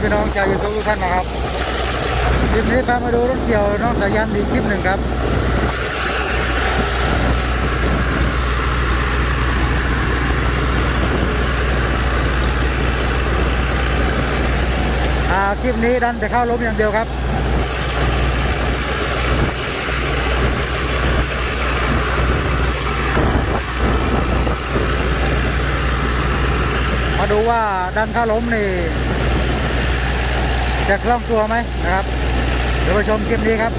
พี่น้องชาวยูทูบทุกท่านนะครับคลิปนี้พามาดูรถเกี่ยวน้องสายันอีกคลิปหนึ่งครับอาคลิปนี้ดันแต่เข้าล้มอย่างเดียวครับมาดูว่าดันเข้าล้มนี่ จะคล่องตัวไหมนะครับ เดี๋ยวไปชมคลิปนี้ครับ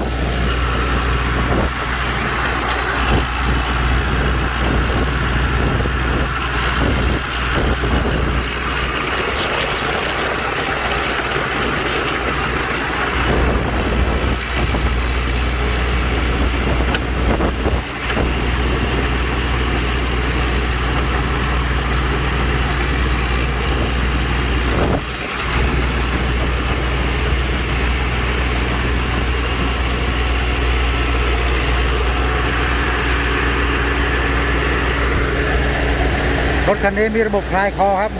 รถคันนี้มีระบบคลายคอครับ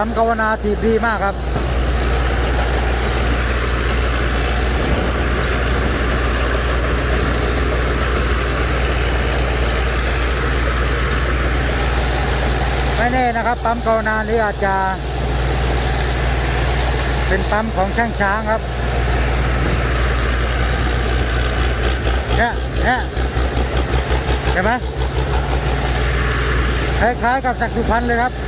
ทำกาวนาทีบดีมากครับ ไม่แน่นะครับปั๊มกาวนานี้อาจจะ เป็นปั๊มของช่างช้างครับเนี่ยเนี่ยเห็นไหมคล้ายๆกับสักดิ์สุพรรณเลยครับ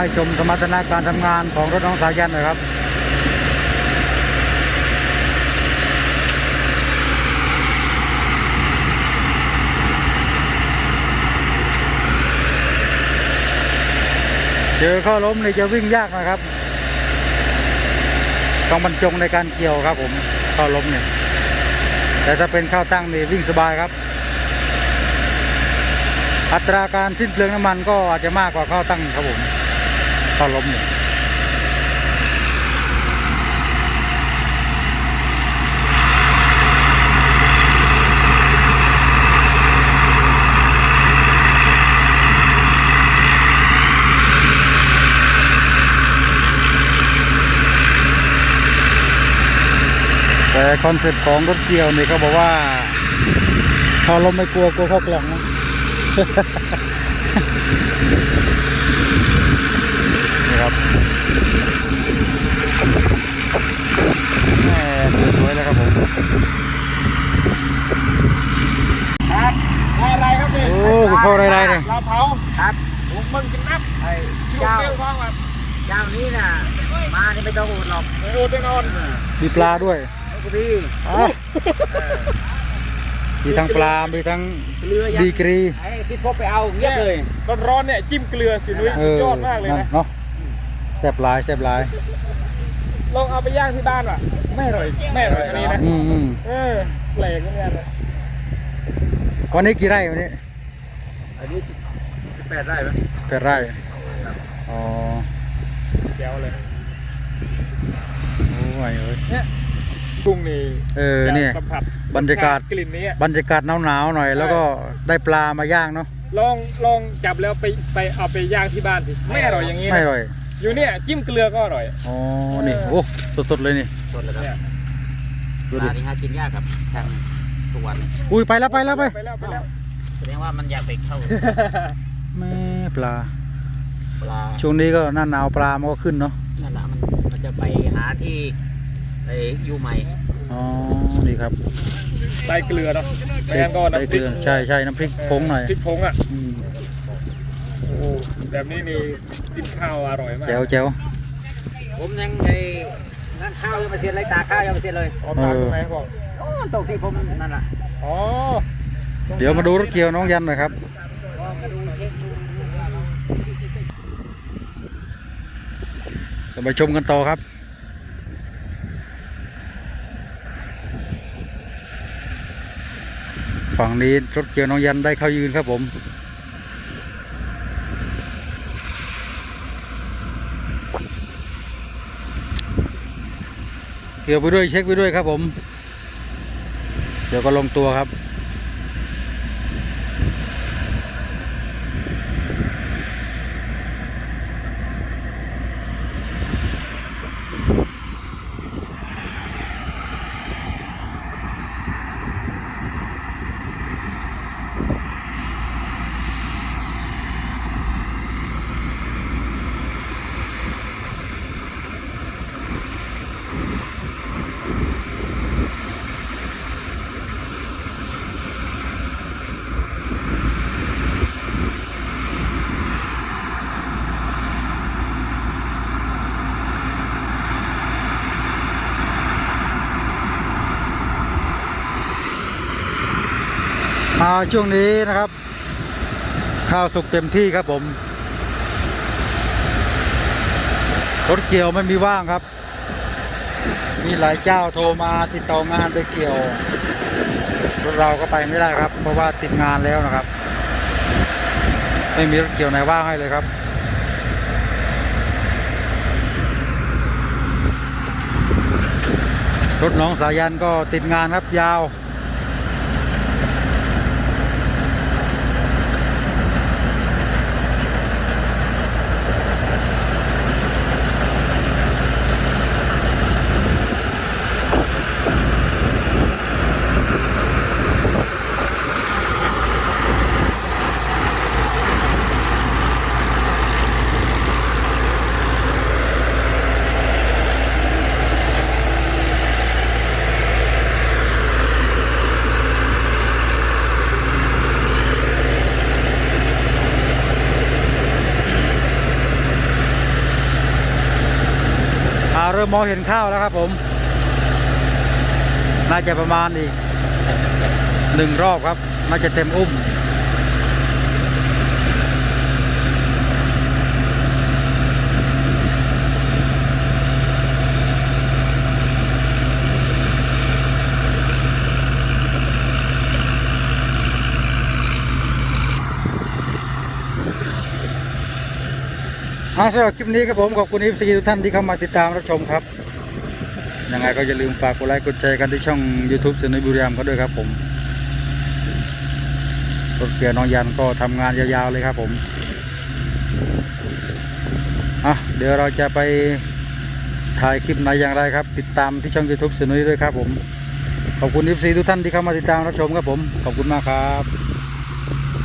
ให้ชมสมรรถนะการทำงานของรถน้องสายันหน่อยครับเจอข้อล้มนี่จะวิ่งยากนะครับ ต้องบรรจงในการเกี่ยวครับ ผมข้อล้มเนี่ย แต่ถ้าเป็นข้าวตั้งนี่วิ่งสบายครับ อัตราการสิ้นเปลืองน้ำมันก็อาจจะมากกว่าข้าวตั้งครับผม้าล้มเนี่ยแต่คอนเซ็ปต์ของรถเกียวนี่เขาบอกว่า พอลมไม่กลัวกลัวเข้ากล่องนะ ครับแม่สวยๆเลยครับผมครับอะไรครับนี่โอ้คุณพ่ออะไรๆเนี่ยลาเผาครับผมมึงกินนับไอ้ชิวเจ้าเกลี้ยวท้องแบบเจ้านี้น่ะมานี่ไม่ต้องอดหรอกเออแน่นอนมีปลาด้วยไอ้กูพี่อะมีทั้งปลา มีทั้งเรือยังดีกรีไอ้ที่พบไปเอาเงียบเลยร้อนร้อนๆเนี่ยจิ้มเกลือสินุ้ยเอสุดอยอดมากเลยนะเนาะ แซ่บหลายแซ่บหลาย ลองเอาไปย่างที่บ้านว่ะ ไม่อร่อย ไม่อร่อยอันนี้นะ อืมอืมเออแปลกเหมือนกันนะวันนี้กี่ไร่วันนี้อันนี้สิบแปดไร่ไหมแปดไร่ อ๋อแจ๋วเลย โอ้ยเอ้ย กุ้งนี่เออเนี่ยสัมผัสบรรยากาศ กลิ่นนี้อะบรรยากาศหนาวๆหน่อย แล้วก็ได้ปลามาย่างเนาะ ลองลองจับแล้วไปไปเอาไปย่างที่บ้านสิ ไม่อร่อยอย่างนี้ไม่นะอร่อย อยู่เนี่ยจิ้มเกลือก็อร่อย อ๋อ นี่ โอ้ สดๆเลยนี่ สดเลยครับเนี่ยดูปดิลาที่หากินยากครับทางทุกวันอุ้ยไปแล้วไปแล้วไปไปแล้วไปแล้วแสดงว่ามันอยากไปเข้าแม่ปลา ปลาช่วงนี้ก็หน้าหนาวปลามันก็ขึ้นเนาะ นั่นแหละมันมันจะไปหาที่ไอ้ยูใหม่อ๋อ นี่ครับได้เกลือเนาะไม่งั้นก็ได้น้ำพเกริลืกอใช่ใช่น้ำพริกผงหน่อยพริกผงอะอืมโอ้ แบบนี้นี่กินข้าวอร่อยมากแจ๋วแจ๋วผมยังไอ้นั่นข้าวยังไม่เสร็จเลยตากข้าวยังไม่เสร็จเลยอ๋อตามตรงไหนบอกโอ้ตกที่ผมนั่นแหละอ๋อเดี๋ยวมาดูรถเกียวน้องยันหน่อยครับลองมาดูเช็คดูเราไปชมกันต่อครับฝั่งนี้รถเกียวน้องยันได้เข้ายืนครับผม เกี่ยวไปด้วยเช็คไปด้วยครับผม เดี๋ยวก็ลงตัวครับ ช่วงนี้นะครับ ข้าวสุกเต็มที่ครับผมรถเกี่ยวไม่มีว่างครับ มีหลายเจ้าโทรมาติดต่องานไปเกี่ยวรถเราก็ไปไม่ได้ครับ เพราะว่าติดงานแล้วนะครับ ไม่มีรถเกี่ยวไหนว่างให้เลยครับรถน้องสายันก็ติดงานครับยาว ริ่มมองเห็นข้าวแล้วครับผม น่าจะประมาณอีกหนึ่งรอบครับ น่าจะเต็มอุ้ม อ่าสำหรับคลิปนี้ครับผมขอบคุณ FC ทุกท่านที่เข้ามาติดตามรับชมครับ ยังไงก็อย่าลืมฝากกดไลค์กดแชร์กันที่ช่อง YouTube เสนอบุรีรัมย์ก็ด้วยครับผมรถเกียร์น้องยันก็ทำงานยาวๆเลยครับผมอะเดี๋ยวเราจะไปถ่ายคลิปไหนอย่างไรครับ ติดตามที่ช่อง YouTube เสนอด้วยครับผมขอบคุณ FC ทุกท่านที่เข้ามาติดตามรับชมครับผมขอบคุณมากครับ